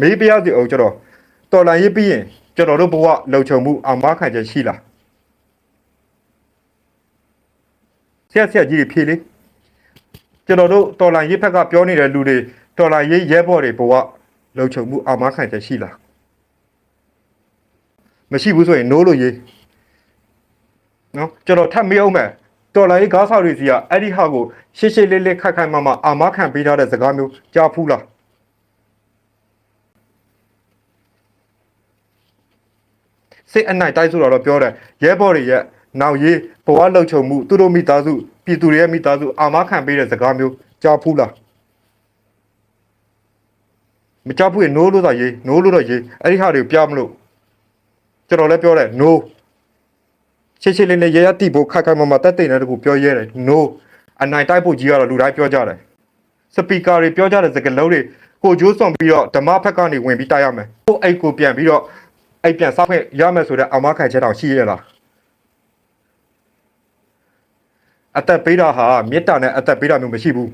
မေးပြရစီအောင်ကျွန်တော်တော်လန်ရေးပြီးရင်ကျွန်တော်တို့ဘဝလုံခြုံမှုအမခံချက်ရှိလားဆက်ဆက်ကြီးတွေဖြေလေကျွန်တော်တို့တော်လန်ရေးဘက်ကပြောနေတဲ့လူတွေတော်လန်ရေးရဲဘော်တွေဘဝလုံခြုံမှုအမခံချက်ရှိလားမရှိဘူးဆိုရင်နိုးလို့ရေးနော်ကျွန်တော်ထပ်မေးအောင်မယ်တော်လိုင်းကားဆောက်တွေစီကအဲ့ဒီဟာကိုရှေ့ရှေ့လေးလေးခက်ခိုက်မမအာမခံပေးထားတဲ့စကားမျိုးကြားဖူးလား စိတ်အနိုင်တိုက်ဆိုတော့ပြောတယ်ရဲဘော်တွေရဲ့နောက်ရေးဘဝလှုပ်ချုံမှုသူတို့မိသားစုပြည်သူတွေရဲ့မိသားစုအာမခံပေးတဲ့စကားမျိုးကြားဖူးလားမကြားဘူးရင်နိုးလို့သာရေးနိုးလို့တော့ရေးအဲ့ဒီဟာတွေကိုပြမလို့ကျွန်တော်လည်းပြောတယ် no ရှင်းရှင်းလင်းလင်းရရတိဖို့ခက်ခက်မမတက်တဲ့တဲ့ကူပြောရဲတယ် no အနိုင်တိုက်ဖို့ကြီးကတော့လူတိုင်းပြောကြတယ်စပီကာတွေပြောကြတဲ့စကားလုံးတွေကိုကျိုးစွန်ပြီးတော့ဓမ္မဖက်ကနေဝင်ပြီးတိုက်ရမယ်ဟိုအိတ်ကိုပြန်ပြီးတော့ အိတ်ပြန်စောက်ခွင့်ရမယ်ဆိုတဲ့အမခံချက်တောင်ရှိရလားအသက်ပေးတာဟာမေတ္တာနဲ့အသက်ပေးတာမျိုးမရှိဘူး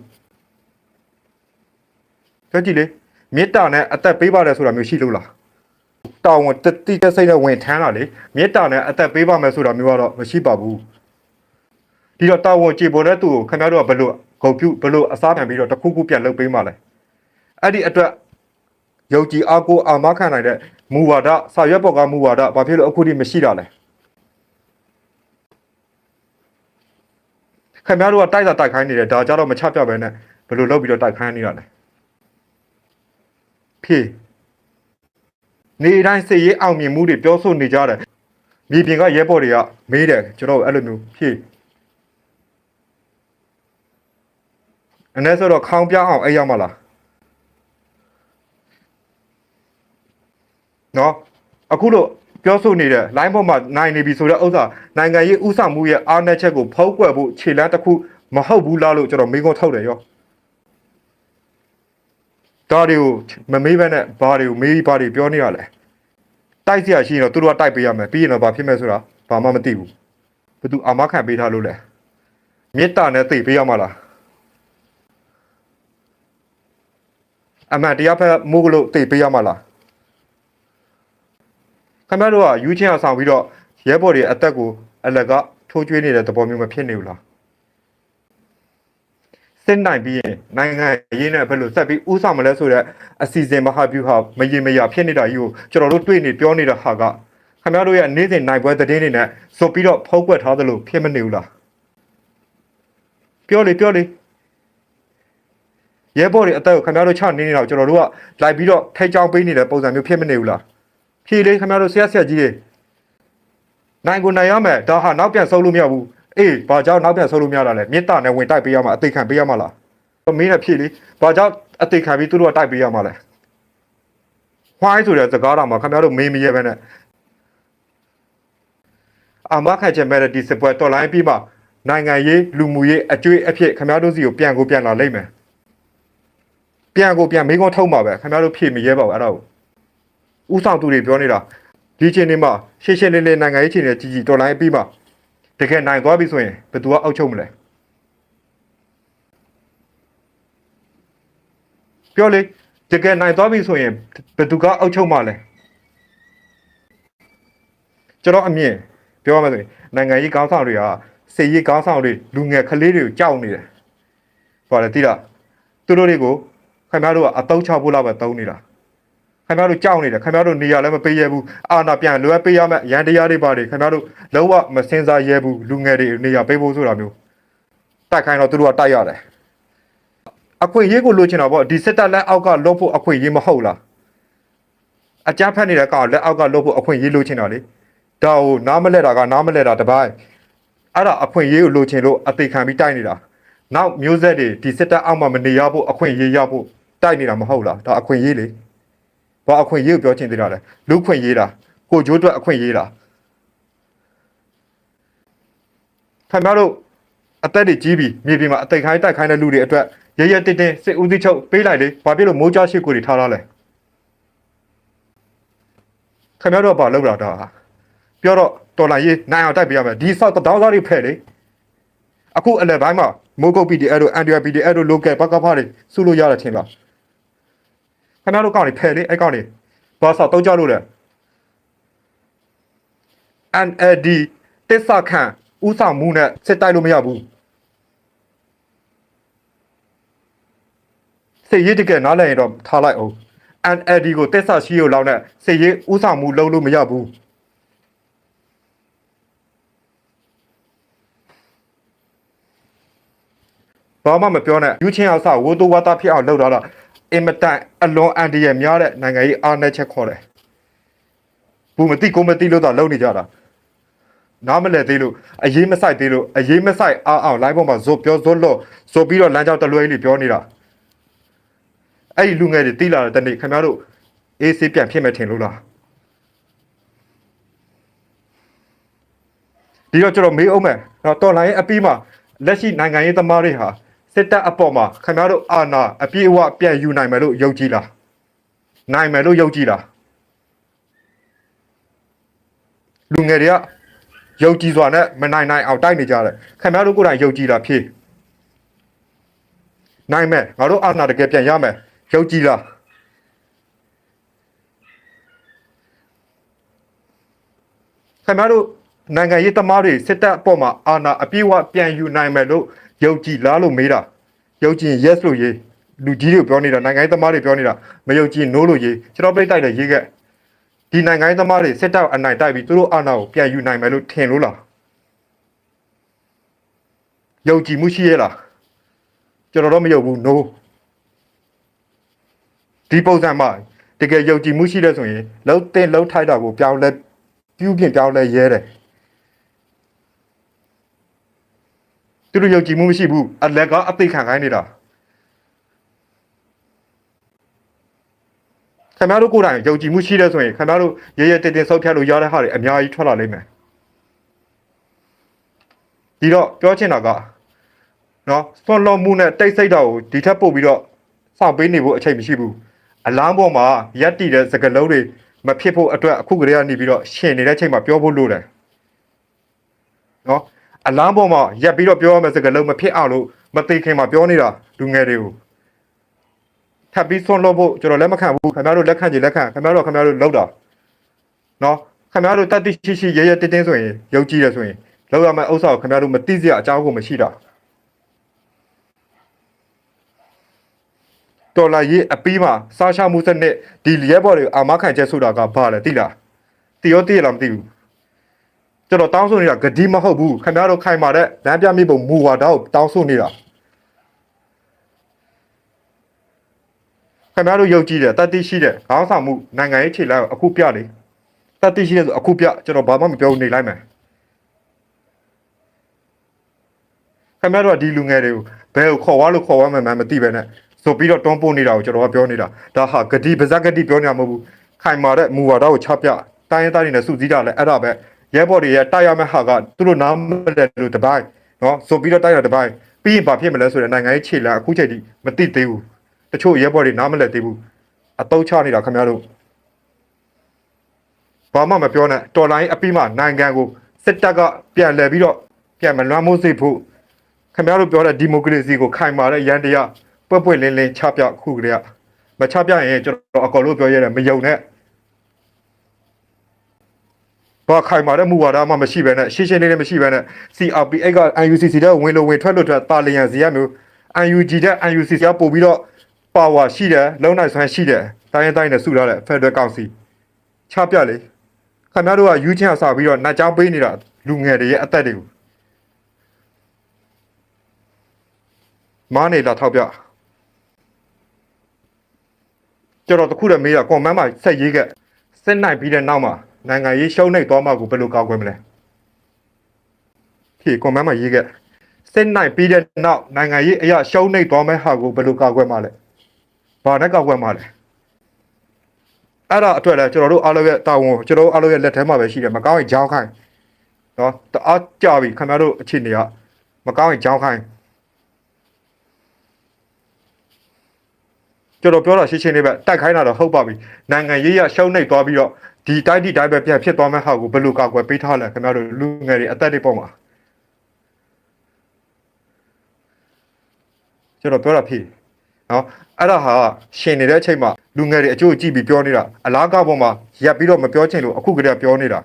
ကြည့်ကြည့်လေမေတ္တာနဲ့အသက်ပေးပါတယ်ဆိုတာမျိုးရှိလို့လားတောင်းဝန်တတိတစိတ်နဲ့ဝင်ထမ်းတာလေမေတ္တာနဲ့အသက်ပေးပါမယ်ဆိုတာမျိုးကတော့မရှိပါဘူးဒီတော့တောင်းဝန်ကြည်ပေါ်တဲ့သူကိုခင်ဗျားတို့ကဘလို့ဂုံပြုဘလို့အစားပြန်ပြီးတော့တစ်ခုခုပြန်လုပ်ပေးမှလဲအဲ့ဒီအတွက်ယုံကြည်အားကိုးအာမခံနိုင်တဲ့ မူဝါဒစာရွက်ပေါ်ကမူဝါဒဘာဖြစ်လို့အခုထိမရှိတာလဲခင်ဗျားတို့ကတိုက်တာတိုက်ခိုင်းနေတယ်ဒါကြတော့မချပြပဲနဲ့ဘလို့လုပ်ပြီးတော့တိုက်ခိုင်းနေတာလဲဖြေနေတိုင်းစိတ်ရေးအောင်မြင်မှုတွေပြောဆိုနေကြတယ်မြေပြင်ကရဲဘော်တွေကမေးတယ်ကျွန်တော်အဲ့လိုမျိုးဖြည့်အနေဆိုတော့ခေါင်းပြအောင်အဲ့ရောက်မလား နော်အခုလို့ပြောဆိုနေတဲ့ line ပေါ်မှာနိုင်နေပြီဆိုတဲ့ဥစ္စာနိုင်ငံရေးဥဆောင်မှုရဲ့အားနည်းချက်ကိုဖောက်ကွယ်ဖို့ခြေလှမ်းတစ်ခုမဟုတ်ဘူးလားလို့ကျွန်တော်မေးခွန်းထုတ်တယ်ရောဒါတွေကိုမမေးဘဲနဲ့ဘာတွေကိုမေးဘာတွေပြောနေရလဲတိုက်စရာရှိရင်တော့သူတို့ကတိုက်ပေးရမယ်ပြီးရင်တော့ဘာဖြစ်မယ်ဆိုတာဘာမှမသိဘူးဘသူအာမခံပေးထားလို့လဲမေတ္တာနဲ့သိပေးရမှာလားအမှန်တရားဖက်မို့လို့သိပေးရမှာလား ခင်ဗျားတို့ကယူချင်းအောင်ဆောင်ပြီးတော့ရဲဘော်တွေအသက်ကိုအလကထိုးကျွေးနေတဲ့သဘောမျိုးမဖြစ်နေဘူးလားစစ်နိုင်ပြီးရင်နိုင်ငံရေးနဲ့ဘယ်လိုဆက်ပြီးဥဆောင်မလဲဆိုတော့အစီအစဉ်မဟာဗျူဟာမရေမရဖြစ်နေတာကြီးကိုကျွန်တော်တို့တွေ့နေပြောနေတဲ့ဟာကခင်ဗျားတို့ရဲ့နေ့စဉ်နိုင်ပွဲသတင်းတွေနဲ့ဆိုပြီးတော့ဖုံးကွက်ထားသလိုဖြစ်မနေဘူးလားပြောလေပြောလေရဲဘော်တွေအသက်ကိုခင်ဗျားတို့ချနေနေတော့ကျွန်တော်တို့ကလိုက်ပြီးတော့ထိတ်ချောင်းပေးနေတဲ့ပုံစံမျိုးဖြစ်မနေဘူးလား ဖြေလေခင်ဗျားတို့ဆရာဆရာကြီးတွေနိုင်ကိုနိုင်ရမယ်ဒါဟာနောက်ပြန်ဆုံးလို့မရဘူးအေးဘာကြောင့်နောက်ပြန်ဆုံးလို့မရတာလဲမေတ္တာနဲ့ဝင်တိုက်ပေးရမှာအသေးခံပေးရမှာလားမင်းနဲ့ဖြေလေဘာကြောင့်အသေးခံပြီးသူတို့ကတိုက်ပေးရမှာလဲဝိုင်းဆိုတဲ့စကားတော်မှာခင်ဗျားတို့မေးမရဲပဲနဲ့အမခန့်ချင်မဲ့တဲ့ဒီစပွဲတော်လိုင်းပြီးမှနိုင်ငံရေးလူမှုရေးအကျွေးအဖြစ်ခင်ဗျားတို့စီကိုပြန်ကိုပြန်လာလိမ့်မယ်ပြန်ကိုပြန်မိကုန်းထုတ်မှာပဲခင်ဗျားတို့ဖြေမရဲပါဘူးအဲ့ဒါကို ဥဆောင်သူတွေပြောနေတာဒီချိန်နေမှာရှေ့ရှေ့လေးလေးနိုင်ငံရေးချိန်တွေကြီးကြီးတော်လိုင်းပြီးမှတကယ်နိုင်သွားပြီဆိုရင်ဘယ်သူကအောက်ချုပ်မလဲပြောလေတကယ်နိုင်သွားပြီဆိုရင်ဘယ်သူကအောက်ချုပ်မှာလဲကျွန်တော်အမြင်ပြောရမယ်ဆိုရင်နိုင်ငံရေးကောင်းဆောင်တွေကစေရေးကောင်းဆောင်တွေလူငယ်ကလေးတွေကိုကြောက်နေတယ်ဟောတယ်တိလားသူတို့တွေကိုခင်ဗျားတို့ကအတုံးချဖို့လောက်ပဲတုံးနေတာ ခင်ဗျားတို့ကြောက်နေတယ်ခင်ဗျားတို့နေရလည်းမပေးရဘူးအာနာပြန်လွယ်ပေးရမယ်ရန်တရားတွေပါတယ်ခင်ဗျားတို့လုံးဝမစင်စားရဲဘူးလူငယ်တွေနေရပေးဖို့ဆိုတာမျိုးတိုက်ခိုင်းတော့သူတို့ကတိုက်ရတယ်အခွင့်အရေးကိုလိုချင်တာပေါ့ဒီစစ်တပ်လက်အောက်ကလွတ်ဖို့အခွင့်အရေးမဟုတ်လားအကြမ်းဖက်နေတဲ့ကောင်လက်အောက်ကလွတ်ဖို့အခွင့်အရေးလိုချင်တာလေဒါကိုနားမလဲတာကနားမလဲတာတပိုင်းအဲ့ဒါအခွင့်အရေးကိုလိုချင်လို့အသေးခံပြီးတိုက်နေတာနောက်မျိုးဆက်တွေဒီစစ်တပ်အောက်မှာမနေရဖို့အခွင့်အရေးရဖို့တိုက်နေတာမဟုတ်လားဒါအခွင့်အရေးလေ ဘာအခွင့်အရေးကိုပြောချင်သေးတာလဲလူခွင့်ရေးတာကိုကျိုးအတွက်အခွင့်အရေးတာခင်ဗျားတို့အသက်တွေကြီးပြီမြေပြင်မှာအသက်ခိုင်းတိုက်ခိုင်းတဲ့လူတွေအတွက်ရရတစ်တစ်စစ်ဦးစီးချုပ်ပေးလိုက်လေဘာဖြစ်လို့မိုးကြားရှိကိုတွေထားထားလဲခင်ဗျားတို့ကဘာလုပ်လာတာပြောတော့တော်လာရေးနိုင်အောင်တိုက်ပေးရမယ်ဒီဆောက်တောင်းစားတွေဖဲ့လေအခုအလဲပိုင်းမှာမိုးကုတ် PDF တို့ NDR PDF တို့ local ဘက်ကဖားတွေစုလို့ရတယ်ထင်လား ခင်ခင်ဗျားတို့ကောင်းနေဖယ်လေအဲ့ကောင်းနေဘာသာတော့ကြလို့လဲ NLD တစ္ဆခန့်ဥဆောင်မှုနဲ့စစ်တိုက်လို့မရဘူးစေရေးတကယ်နားလည်ရင်တော့ထားလိုက်အောင် NLD ကိုတစ္ဆရှိရလောက်နဲ့စေရေးဥဆောင်မှုလုပ်လို့မရဘူးဘာမှမပြောနဲ့ယူချင်းအောင်စဝိုးတိုးဝါတာဖြစ်အောင်လုပ်တော့တာ အင်မတန်အလွန်အန်ဒီရဲ့များတဲ့နိုင်ငံရေးအားနည်းချက်ခေါ်တယ်ဘူးမသိကိုမသိလို့တော့လုပ်နေကြတာနားမလဲသေးလို့အရေးမဆိုင်သေးလို့အရေးမဆိုင်အားအောင် live ပေါ်မှာဇိုပြောဇိုလို့ဇိုပြီးတော့လမ်းကြောင်းတလွဲလေးပြောနေတာအဲ့ဒီလူငယ်တွေတိလာတဲ့တနေ့ခင်ဗျားတို့အေးဆေးပြန်ဖြစ်မယ်ထင်လို့လားဒီတော့ကျွန်တော်မေးအောင်မယ်တော့တော်လိုင်းအပြီးမှာလက်ရှိနိုင်ငံရေးသမားတွေဟာ စစ်တပ်အပေါ်မှာခင်ဗျားတို့အာဏာအပြည့်အဝပြန်ယူနိုင်မယ်လို့ယုံကြည်လားနိုင်မယ်လို့ယုံကြည်လားလူငယ်တွေကယုံကြည်စွာနဲ့မနိုင်နိုင်အောင်တိုက်နေကြတယ်ခင်ဗျားတို့ကိုယ်တိုင်ယုံကြည်တာဖြည့်နိုင်မယ်ငါတို့အာဏာတကယ်ပြန်ရမယ်ယုံကြည်လားခင်ဗျားတို့ နိုင်ငံရေးသမားတွေစစ်တပ်အပေါ်မှာအာဏာအပြည့်အဝပြန်ယူနိုင်မယ်လို့ယုံကြည်လားလို့မေးတာယုံကြည်ရင် yes လို့ရေးလူကြီးတွေပြောနေတာနိုင်ငံရေးသမားတွေပြောနေတာမယုံကြည် no လို့ရေးကျွန်တော်ပြိတ်တိုက်တယ်ရေးခဲ့ဒီနိုင်ငံရေးသမားတွေစစ်တပ်အနိုင်တိုက်ပြီးသူတို့အာဏာကိုပြန်ယူနိုင်မယ်လို့ထင်လို့လားယုံကြည်မှုရှိရဲ့လားကျွန်တော်တော့မယုံဘူး no ဒီပုံစံမှာတကယ်ယုံကြည်မှုရှိတဲ့ဆိုရင်လှုပ်တင်လှုပ်ထိုက်တာကိုပြောင်းလဲပြုပြင်ပြောင်းလဲရဲတယ် သူတို့ယုံကြည်မှုမရှိဘူးအလက်ကအသိခံခိုင်းနေတာခင်ဗျားတို့ကိုယ်တိုင်ယုံကြည်မှုရှိတဲ့ဆိုရင်ခင်ဗျားတို့ရဲရဲတင်တင်ဆောက်ဖြတ်လို့ရတဲ့ဟာတွေအများကြီးထွက်လာလိမ့်မယ်ဒီတော့ပြောချင်တာကနော်စွန့်လွတ်မှုနဲ့တိတ်ဆိတ်တာကိုဒီထက်ပို့ပြီးတော့စောင့်ပေးနေဖို့အချိန်မရှိဘူးအလမ်းပေါ်မှာရက်တည်တဲ့စကလုံးတွေမဖြစ်ဖို့အတွက်အခုကလေးကနေပြီးတော့ရှင်နေတဲ့ချိန်မှာပြောဖို့လိုတယ်နော် အလမ်းပေါ်မှာရက်ပြီးတော့ပြောရမယ့်စကလုံးမဖြစ်အောင်လို့မသိခင်မှာပြောနေတာလူငယ်တွေကိုထပ်ပြီးဆွန့်လွတ်ဖို့ကျွန်တော်လက်မခံဘူးခင်ဗျားတို့လက်ခံကြလက်ခံခင်ဗျားတို့ခင်ဗျားတို့လောက်တာနော်ခင်ဗျားတို့တတိရှိရှိရဲရဲတင်းတင်းဆိုရင်ယုံကြည်ရဆိုရင်လောက်ရမယ့်ဥစ္စာကိုခင်ဗျားတို့မသိစရာအကြောင်းကိုမရှိတာတော်လာရေးအပီးမှာစားရှမှုစနစ်ဒီရဲဘော်တွေအာမခံချက်ဆိုတာကဘာလဲသိလားသိရောသိရလားမသိဘူး ကျွန်တော်တောင်းဆိုနေတာဂတိမဟုတ်ဘူးခင်ဗျားတို့ခိုင်မာတဲ့လမ်းပြမိပုံမူဝါဒကိုတောင်းဆိုနေတာခင်ဗျားတို့ယုံကြည်တယ်တတိရှိတယ်ခေါင်းဆောင်မှုနိုင်ငံရေးခြေလိုက်အခုပြလေတတိရှိတယ်ဆိုအခုပြကျွန်တော်ဘာမှမပြောနေလိုက်မယ်ခင်ဗျားတို့ကဒီလူငယ်တွေကိုဘယ်ကိုခေါ်ဝါလို့ခေါ်ဝါမှန်းမသိပဲနဲ့ဆိုပြီးတော့တွန်းပို့နေတာကိုကျွန်တော်ကပြောနေတာဒါဟာဂတိပါဇက်ဂတိပြောနေတာမဟုတ်ဘူးခိုင်မာတဲ့မူဝါဒကိုချပြတိုင်းရင်းသားတွေနဲ့စုစည်းတာလဲအဲ့ဒါပဲ ရဲဘော်တွေရဲ့တိုက်ရမယ့်ဟာကသူတို့နားမလဲလို့တပိုင်းနော်ဆိုပြီးတော့တိုက်ရတပိုင်းပြီးရင်ဘာဖြစ်မလဲဆိုတဲ့နိုင်ငံရေးခြေလမ်းအခုချိန်ထိမသိသေးဘူးတချို့ရဲဘော်တွေနားမလည်သေးဘူးအတုံးချနေတာခင်ဗျားတို့ဘာမှမပြောနဲ့တော်လိုင်းအပြီးမှနိုင်ငံကိုစစ်တပ်ကပြန်လှည့်ပြီးတော့ပြန်မလွှမ်းမိုးစေဖို့ခင်ဗျားတို့ပြောတဲ့ဒီမိုကရေစီကိုခိုင်မာတဲ့ရန်တရားပွက်ပွက်လင်းလင်းချပြခုကလေးကမချပြရင်ကျွန်တော်အကောင်လို့ပြောရတယ်မယုံနဲ့ ဘာခိုင်မာတဲ့မူဝါဒမှမရှိဘဲနဲ့ရှင်းရှင်းလေးလေးမရှိဘဲနဲ့ CRPH က UNCC တဲ့ဝင်လို့ဝင်ထွက်လို့ထွက်တာလျံစီရမျိုး UNG တဲ့ UNCC ကပို့ပြီးတော့ power ရှိတယ်လုံနိုင်ဆွမ်းရှိတယ်တိုင်းရင်တိုင်းနဲ့စုထားတဲ့ Federal Council ချပြလေခင်ဗျားတို့ကယူချင်းအစားပြီးတော့နှက်ချောင်းပေးနေတာလူငယ်တွေရဲ့အသက်တွေကိုမားနေလာထောက်ပြကျွန်တော်တခုတည်းမေးတာကွန်မန့်မှာဆက်ရေးခဲ့စစ်နိုင်ပြီးတဲ့နောက်မှာ နိုင်ငံရေးရှုံးနေသွားမှကိုဘယ်လိုကောက်ွယ်မလဲဖြေကွန်မန့်မှာရေးခဲ့စစ်နိုင်ပြီးတဲ့နောက်နိုင်ငံရေးအရာရှုံးနေသွားမဲ့ဟာကိုဘယ်လိုကောက်ွယ်မှာလဲဘာနဲ့ကောက်ွက်မှာလဲအဲ့ဒါအတွက်လည်းကျွန်တော်တို့အားလုံးရဲ့တာဝန်ကျွန်တော်တို့အားလုံးရဲ့လက်ထဲမှာပဲရှိတယ်မကောင်းရင်ကြောင်းခိုင်းနော်တအားကြပြီခင်ဗျားတို့အခြေအနေကမကောင်းရင်ကြောင်းခိုင်း ကျွန်တော်ပြောတာရှင်းရှင်းလေးပဲတိုက်ခိုင်းတာတော့ဟုတ်ပါပြီနိုင်ငံရေးရရှုံးနေသွားပြီးတော့ဒီတိုက်ဒီတိုက်ပဲပြန်ဖြစ်သွားမဲ့ဟာကိုဘယ်လိုကောက်ွယ်ပေးထားလဲခင်ဗျားတို့လူငယ်တွေအသက်တွေပေါ့မှာကျွန်တော်ပြောတာဖြစ်နော်အဲ့ဒါဟာရှင်နေတဲ့အချိန်မှာလူငယ်တွေအကျိုးကြည့်ပြီးပြောနေတာအလားကပေါ်မှာရပ်ပြီးတော့မပြောချင်လို့အခုကတည်းကပြောနေတာ